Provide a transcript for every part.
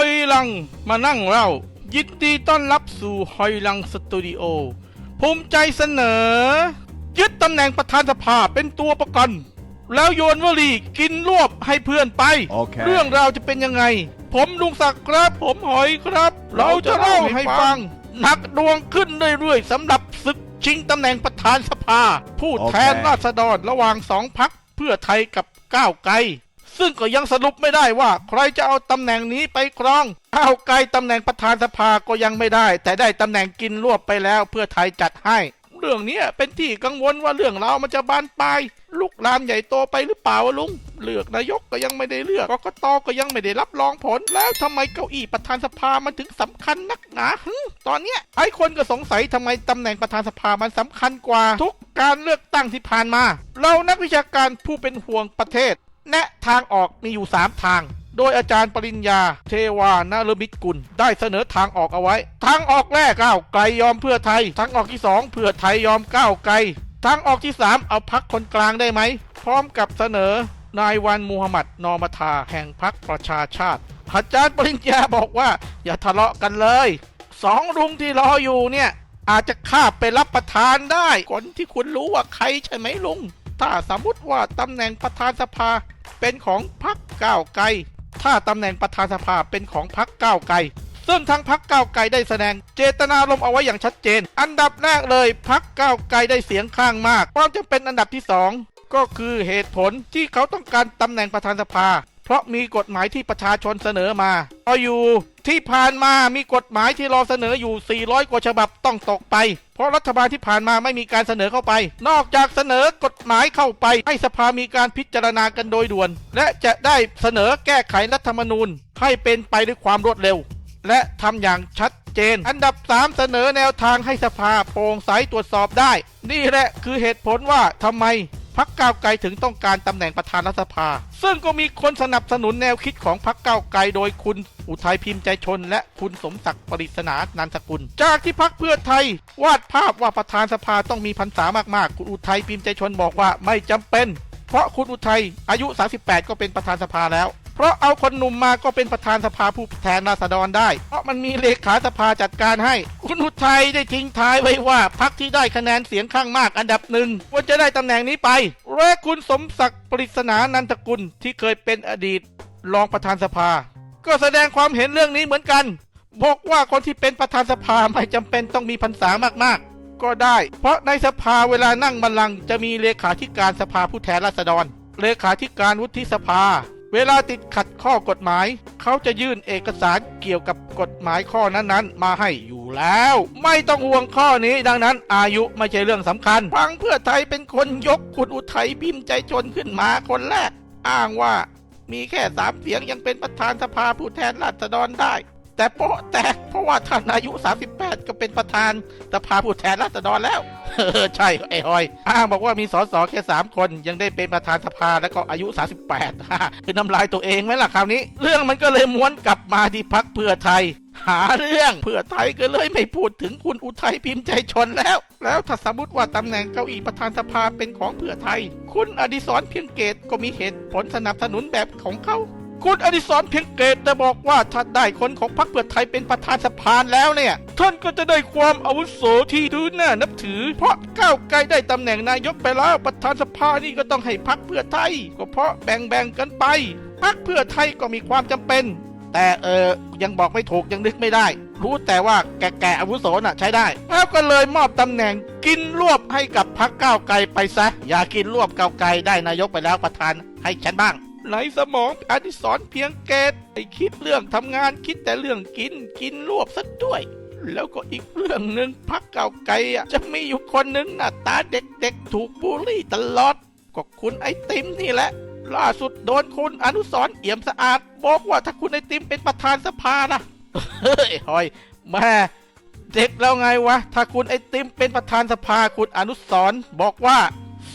อยลังมานั่งเล่า ยินดีต้อนรับสู่หอยลังสตูดิโอ ภูมิใจเสนอ ยึดตำแหน่งประธานสภาเป็นตัวประกัน แล้วโยนวลีกินรวบให้เพื่อนไปโอเคเรื่องราวจะเป็นยังไง ผมลุงศักดิ์ครับผมหอยครับ เราจะเล่าให้ฟังหนักดวงขึ้นเรื่อยๆสำหรับศึกชิงตำแหน่งประธานสภา ผู้แทนโอเคราษฎรระหว่างสองพักเพื่อไทยกับก้าวไกล ซึ่งก็ยังสรุปไม่ได้ว่า ใครจะเอาตำแหน่งนี้ไปครองก้าวไกลตำแหน่งประธานสภาก็ยังไม่ได้ แต่ได้ตำแหน่งกินรวบไปแล้วเพื่อไทยจัดให้ เรื่องนี้เป็นที่กังวลว่าเรื่องเรามันจะบานปลายลุกลามใหญ่โตไปหรือเปล่าลุงเลือกนายกก็ยังไม่ได้เลือกกกตก็ยังไม่ได้รับรองผล แล้วทำไมเก้าอี้ประธานสภามันถึงสำคัญนักหนาตอนเนี้ยไอ้คนก็สงสัยทำไมตำแหน่งประธานสภามันสำคัญกว่า ทุกการเลือกตั้งที่ผ่านมา เรานักวิชาการผู้เป็นห่วงประเทศ แนะทางออกมีอยู่ 3 ทาง โดยอาจารย์ปริญญา เทวานารมิตกุล ได้เสนอทางออกเอาไว้ ทางออกแรกก้าวไกลยอมเพื่อไทย ทางออกที่ 2 เพื่อไทยยอมก้าวไกล ทางออกที่ 3 เอาพักคนกลางได้ไหม พร้อมกับเสนอนายวันมูฮัมหมัดนอมทาแห่งพักประชาชาติ อาจารย์ปริญญาบอกว่า อย่าทะเลาะกันเลยสองลุงที่รออยู่เนี่ย อาจจะข้าไปรับประทานได้คนที่คุณรู้ว่าใครใช่ไหมลุง ถ้าสมมติว่าตำแหน่งประธานสภา เป็นของพักก้าวไกล ถ้าตำแหน่งประธานสภาเป็นของพักก้าวไกล ซึ่งทางพักก้าวไกลได้แสดงเจตนารมณ์เอาไว้อย่างชัดเจน อันดับแรกเลยพักก้าวไกลได้เสียงข้างมากพร้อมจะเป็นอันดับที่สองก็คือเหตุผลที่เขาต้องการตำแหน่งประธานสภา เพราะมีกฎหมายที่ประชาชนเสนอมาเอาอยู่ที่ผ่านมามีกฎหมายที่รอเสนออยู่ 400 กว่าฉบับต้องตกไป เพราะรัฐบาลที่ผ่านมาไม่มีการเสนอเข้าไป นอกจากเสนอกฎหมายเข้าไป ให้สภามีการพิจารณากันโดยด่วน และจะได้เสนอแก้ไขรัฐธรรมนูญ ให้เป็นไปด้วยความรวดเร็ว และทำอย่างชัดเจน อันดับ 3 เสนอแนวทางให้สภาโปร่งใสตรวจสอบได้ นี่แหละคือเหตุผลว่าทำไม พักก้าวไกลถึงต้องการตำแหน่งประธานรัฐสภา ซึ่งก็มีคนสนับสนุนแนวคิดของพักก้าวไกลโดยคุณอุทัยพิมพ์ใจชน และคุณสมศักดิ์ปริศนานันทกุล จากที่พักเพื่อไทยวาดภาพว่าประธานสภาต้องมีพรรษามากๆ คุณอุทัยพิมพ์ใจชนบอกว่าไม่จำเป็น เพราะคุณอุทัยอายุ 38 ก็เป็นประธานสภาแล้ว เพราะเอาคนหนุ่มมาก็เป็นประธานสภาผู้แทนราษฎรได้ เพราะมันมีเลขาสภาจัดการให้ คุณอุทัยได้ทิ้งท้ายไว้ว่าพักที่ได้คะแนนเสียงข้างมากอันดับหนึ่งควรจะได้ตำแหน่งนี้ไป และคุณสมศักดิ์ปริศนานันทกุลที่เคยเป็นอดีตรองประธานสภา ก็แสดงความเห็นเรื่องนี้เหมือนกันบอกว่าคนที่เป็นประธานสภาไม่จำเป็นต้องมีพรรษามากๆ ก็ได้ เพราะในสภาเวลานั่งบัลลังก์จะมีเลขาธิการสภาผู้แทนราษฎร เลขาธิการวุฒิสภา เวลาติดขัดข้อกฎหมาย เขาจะยื่นเอกสารเกี่ยวกับกฎหมายข้อนั้นๆ มาให้อยู่แล้ว ไม่ต้องห่วงข้อนี้ดังนั้น อายุไม่ใช่เรื่องสำคัญฟังเพื่อไทยเป็นคนยกคุณอุทัยพิมพ์ใจชนขึ้นมาคนแรก อ้างว่ามีแค่สามเสียงยังเป็นประธานสภาผู้แทนราษฎรได้ แต่โปะแตกเพราะว่าท่านอายุ 38 ก็เป็นประธานสภาผู้แทนราษฎรแล้วเออใช่ไอ้หอยอ้างบอกว่ามีสสแค่3คนยังได้เป็นประธานสภาแล้วก็อายุ 38ฮ่าคือน้ำลายตัวเองไหมล่ะคราวนี้ เรื่องมันก็เลยม้วนกลับมาที่พักเพื่อไทยหาเรื่องเพื่อไทยก็เลยไม่พูดถึงคุณอุทัยพิมพ์ใจชนแล้ว แล้วถ้าสมมติว่าตำแหน่งเก้าอี้ประธานสภาเป็นของเพื่อไทย คุณอดิศรเพียงเกตก็มีเหตุผลสนับสนุนแบบของเขา คุณอดิศรเพียงเกตได้บอกว่าถ้าได้คนของพรรคเพื่อไทยเป็นประธานสภาแล้วเนี่ย ท่านก็จะได้ความอาวุโสที่ดูน่านับถือ เพราะก้าวไกลได้ตำแหน่งนายกไปแล้วประธานสภานี่ก็ต้องให้พรรคเพื่อไทย ก็เพราะแบ่งๆกันไปพรรคเพื่อไทยก็มีความจำเป็น แต่เออยังบอกไม่ถูกยังนึกไม่ได้ รู้แต่ว่าแก่ๆอาวุโสน่ะใช้ได้ แล้วก็เลยมอบตำแหน่งกินรวบให้กับพรรคก้าวไกลไปซะ อย่ากินรวบก้าวไกลได้นายกไปแล้วประธานให้ฉันบ้าง ในสมองอดิศรเพียงเกตไอคิดเรื่องทำงานคิดแต่เรื่องกินกินรวบซะด้วย แล้วก็อีกเรื่องหนึ่งพักเก่าไกลอะจะมีอยู่คนหนึ่งหน้าตาเด็กๆ ถูกบูลลี่ตลอด ก็คุณไอติมนี่แหละ ล่าสุดโดนคุณอนุสรเอี่ยมสะอาด บอกว่าถ้าคุณไอติมเป็นประธานสภานะเฮ้ยหอยแม่เด็กแล้วไงวะ ถ้าคุณไอติมเป็นประธานสภาคุณอนุสรบอกว่า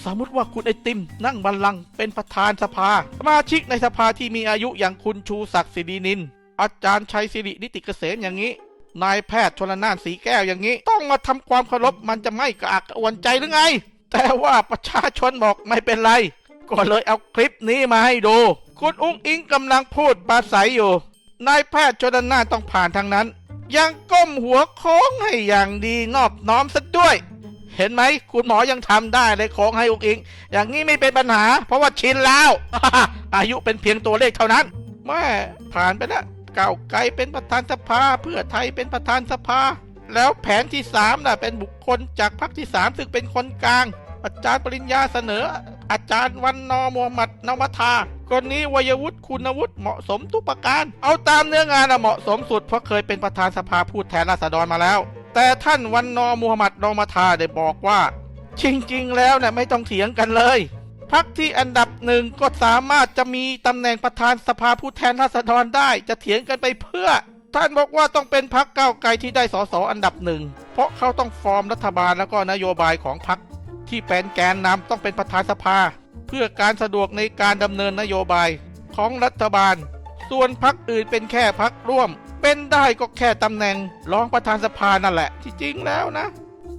สมมติว่าคุณไอติม นั่งบัลลังก์เป็นประธานสภา สมาชิกในสภาที่มีอายุอย่างคุณชูศักดิ์สิรินิน อาจารย์ชัยสิรินิติเกษมอย่างนี้ นายแพทย์ชนละนานสีแก้วอย่างนี้ ต้องมาทำความเคารพมันจะไม่กระอักกระอ่วนใจหรือไง แต่ว่าประชาชนบอกไม่เป็นไร ก็เลยเอาคลิปนี้มาให้ดู คุณอุ้งอิงกำลังพูดปราศัยอยู่ นายแพทย์ชนน่านต้องผ่านทางนั้น ยังก้มหัวโค้งให้อย่างดีนอบน้อมซะด้วย เห็นไหมคุณหมอยังทำได้เลยโค้งให้อุกอิง อย่างนี้ไม่เป็นปัญหา เพราะว่าชินแล้ว อายุเป็นเพียงตัวเลขเท่านั้นแม่ผ่านไปแล้วก้าวไกลเป็นประธานสภา เพื่อไทยเป็นประธานสภา แล้วแผนที่สามน่ะเป็นบุคคลจากพรรคที่สามซึ่งเป็นคนกลาง อาจารย์ปริญญาเสนอ อาจารย์วันนอมูฮัมหมัดนวทาคนนี้วัยวุฒิคุณวุฒิเหมาะสมทุกประการ เอาตามเนื้องานอะเหมาะสมสุดเพราะเคยเป็นประธานสภาผู้แทนราษฎรมาแล้ว แต่ท่านวันนอมูฮัมหมัดนอมาทาได้บอกว่า จริงๆ แล้วเนี่ยไม่ต้องเถียงกันเลยพักที่อันดับหนึ่งก็สามารถจะมีตำแหน่งประธานสภาผู้แทนราษฎรได้จะเถียงกันไปเพื่อ ท่านบอกว่าต้องเป็นพักก้าวไกลที่ได้สสอันดับหนึ่งเพราะเขาต้องฟอร์มรัฐบาลแล้วก็นโยบายของพักที่เป็นแกนนำต้องเป็นประธานสภา เพื่อการสะดวกในการดำเนินนโยบายของรัฐบาล ส่วนพักอื่นเป็นแค่พักร่วม เป็นได้ก็แค่ตำแหน่งรองประธานสภานั่นแหละ ที่จริงแล้วนะ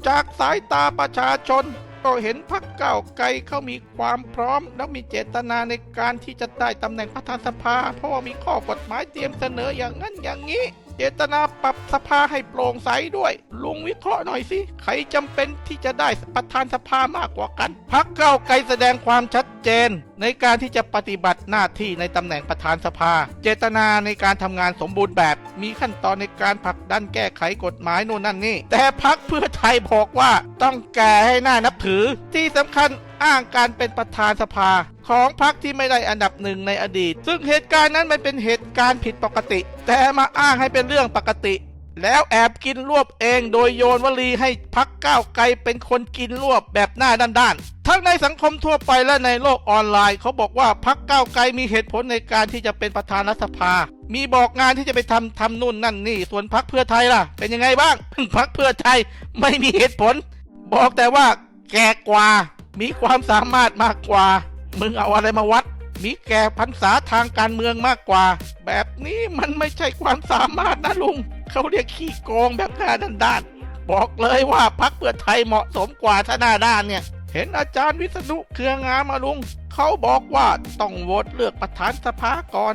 จากสายตาประชาชน ก็เห็นพรรคเก้าวไกลเขามีความพร้อม และมีเจตนาในการที่จะได้ตำแหน่งประธานสภา เพราะว่ามีข้อกฎหมายเตรียมเสนออย่างนั้นอย่างนี้ เจตนาปรับสภาให้โปร่งใสด้วย ลุงวิเคราะห์หน่อยสิ ใครจำเป็นที่จะได้ประธานสภามากกว่ากัน พักเก้าไกลแสดงความชัดเจน ในการที่จะปฏิบัติหน้าที่ในตำแหน่งประธานสภา เจตนาในการทำงานสมบูรณ์แบบ มีขั้นตอนในการผลักดันแก้ไขกฎหมายโน่นนั่นนี่ แต่พักเพื่อไทยบอกว่าต้องแก่ให้หน้านับถือ ที่สำคัญ อ้างการเป็นประธานสภา ของพรรคที่ไม่ได้อันดับหนึ่งในอดีต ซึ่งเหตุการณ์นั้นมันเป็นเหตุการณ์ผิดปกติ แต่มาอ้างให้เป็นเรื่องปกติ แล้วแอบกินรวบเองโดยโยนวลีให้พักก้าวไกลเป็นคนกินรวบแบบหน้าด้านๆทั้งในสังคมทั่วไปและในโลกออนไลน์ เขาบอกว่าพักก้าวไกลมีเหตุผลในการที่จะเป็นประธานรัฐสภา มีบอกงานที่จะไปทำทำนู่นนั่นนี่ ส่วนพักเพื่อไทยล่ะ เป็นยังไงบ้างพักเพื่อไทยไม่มีเหตุผล บอกแต่ว่าแก่กว่า มีความสามารถมากกว่า มึงเอาอะไรมาวัด มีแก่พรรษาทางการเมืองมากกว่า แบบนี้มันไม่ใช่ความสามารถนะลุง เขาเรียกขี้โกงแบบหน้าด้านๆบอกเลยว่าพักเพื่อไทยเหมาะสมกว่าถ้าหน้าด้านเนี่ย เห็นอาจารย์วิษณุเครืองามมาลุง เขาบอกว่าต้องโหวตเลือกประธานสภาก่อน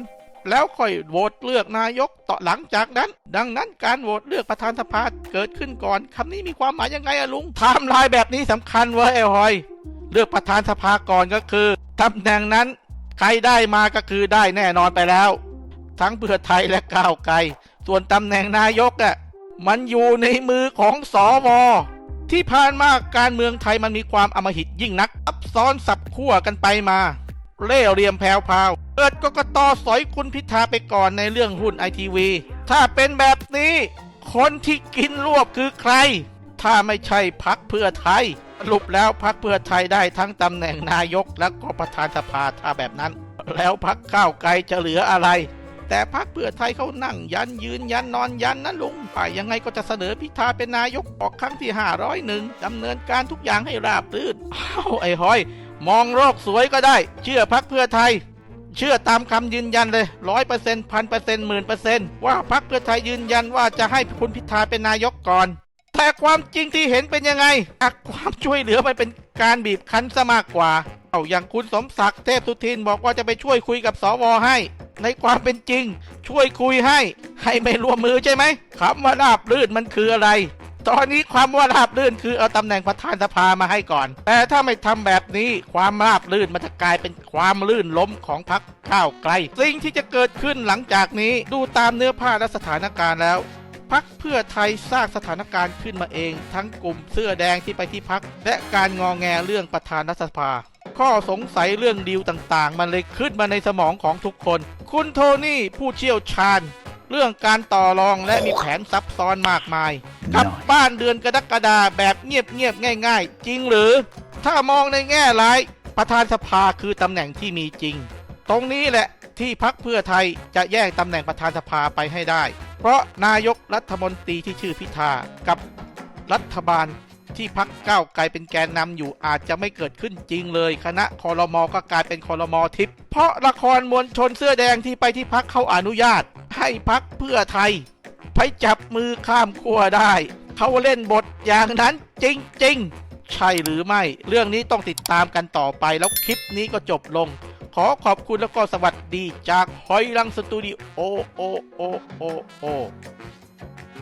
แล้วค่อยโหวตเลือกนายกต่อหลังจากนั้น ดังนั้นการโหวตเลือกประธานสภาเกิดขึ้นก่อนคำนี้มีความหมายยังไงอะลุงไทม์ไลน์แบบนี้สำคัญเว้ยไอ้หอย เลือกประธานสภาก่อนก็คือตำแหน่งนั้น ใครได้มาก็คือได้แน่นอนไปแล้ว ทั้งเพื่อไทยและก้าวไกล ส่วนตำแหน่งนายกอะมันอยู่ในมือของสอวที่ผ่านมาการเมืองไทยมันมีความอมหิตยิ่งนักซับซ้อนสับขั้วกันไปมา เล่เหลี่ยมแผวพาว ปิดกกตสอยคุณพิธาไปก่อนในเรื่องหุ้นไอทีวี ถ้าเป็นแบบนี้ คนที่กินรวบคือใคร ถ้าไม่ใช่พักเพื่อไทยสรุปแล้วพักเพื่อไทยได้ทั้งตำแหน่งนายกและก็ประธานสภาถ้าแบบนั้น แล้วพักก้าวไกลจะเหลืออะไร แต่พักเพื่อไทยเขานั่งยันยืนยันนอนยันนะลุงป่ายังไงก็จะเสนอพิธาเป็นนายกออกครั้งที่501ดำเนินการทุกอย่างให้ราบรื่นอ้าวไอ้หอย มองโลกสวยก็ได้ เชื่อพักเพื่อไทย เชื่อตามคำยืนยันเลยร้อยเปอร์เซ็นต์พันเปอร์เซ็นต์หมื่นเปอร์เซ็นต์ว่าพักเพื่อไทยยืนยันว่าจะให้คุณพิธาเป็นนายกก่อน แต่ความจริงที่เห็นเป็นยังไงหากความช่วยเหลือมันเป็นการบีบคั้นซะมากกว่า เอาอย่างคุณสมศักดิ์เทพสุทินบอกว่าจะไปช่วยคุยกับสวให้ ในความเป็นจริง ช่วยคุยให้ ให้ไม่ร่วมมือใช่ไหมคำว่าราบลื่นมันคืออะไร ตอนนี้ความว่าราบลื่นคือเอาตำแหน่งประธานสภามาให้ก่อน แต่ถ้าไม่ทำแบบนี้ความราบลื่นมันจะกลายเป็นความลื่นล้มของพรรคก้าวไกล สิ่งที่จะเกิดขึ้นหลังจากนี้ดูตามเนื้อผ้าและสถานการณ์แล้วพักเพื่อไทยสร้างสถานการณ์ขึ้นมาเอง ทั้งกลุ่มเสื้อแดงที่ไปที่พัก และการงอแงเรื่องประธานรัฐสภา ข้อสงสัยเรื่องดีลต่างๆ มันเลยขึ้นมาในสมองของทุกคน คุณโทนี่ผู้เชี่ยวชาญ เรื่องการต่อรองและมีแผนซับซ้อนมากมายกลับบ้านเดือนกรกฎาแบบเงียบๆง่าย ๆ จริงหรือ ถ้ามองในแง่ร้าย ประธานสภาคือตำแหน่งที่มีจริง ตรงนี้แหละที่พักเพื่อไทยจะแย่งตำแหน่งประธานสภาไปให้ได้ เพราะนายกรัฐมนตรีที่ชื่อพิธากับรัฐบาลที่พักก้าวไกลเป็นแกนนำอยู่อาจจะไม่เกิดขึ้นจริงเลย คณะคอรมอก็กลายเป็นคอรมอทิพย์เพราะละครมวลชนเสื้อแดงที่ไปที่พักเขาอนุญาต ให้พักเพื่อไทยไปจับมือข้ามขั้วได้ เขาเล่นบทอย่างนั้นจริง ๆ ใช่หรือไม่ เรื่องนี้ต้องติดตามกันต่อไปแล้วคลิปนี้ก็จบลง ขอขอบคุณแล้วก็สวัสดีจากหอยลังสตูดิโอโอโอโอโอ